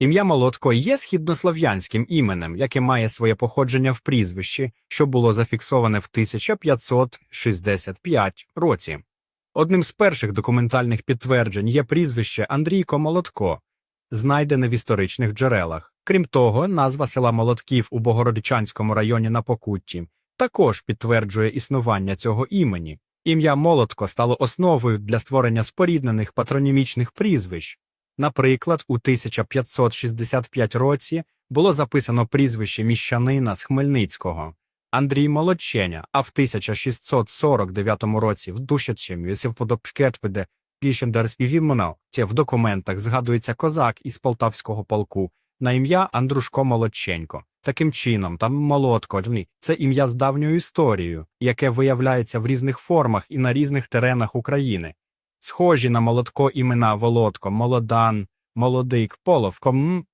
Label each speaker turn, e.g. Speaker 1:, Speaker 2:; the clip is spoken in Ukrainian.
Speaker 1: Ім'я Молотко є східнослов'янським іменем, яке має своє походження в прізвищі, що було зафіксоване в 1565 році. Одним з перших документальних підтверджень є прізвище Андрійко Молотко, знайдене в історичних джерелах. Крім того, назва села Молотків у Богородичанському районі на Покутті також підтверджує існування цього імені. Ім'я Молотко стало основою для створення споріднених патронімічних прізвищ. Наприклад, у 1565 році було записано прізвище міщанина з Хмельницького Андрій Молодченя, а в 1649 році в Душечем Сівподобшкетпеде Пішендерський Вімонал, це в документах згадується козак із полтавського полку на ім'я Андрушко Молодченко. Таким чином, там молотко це ім'я з давньою історією, яке виявляється в різних формах і на різних теренах України. Схожі на молотко імена Володко, Молодан, Молодик, Половко. М,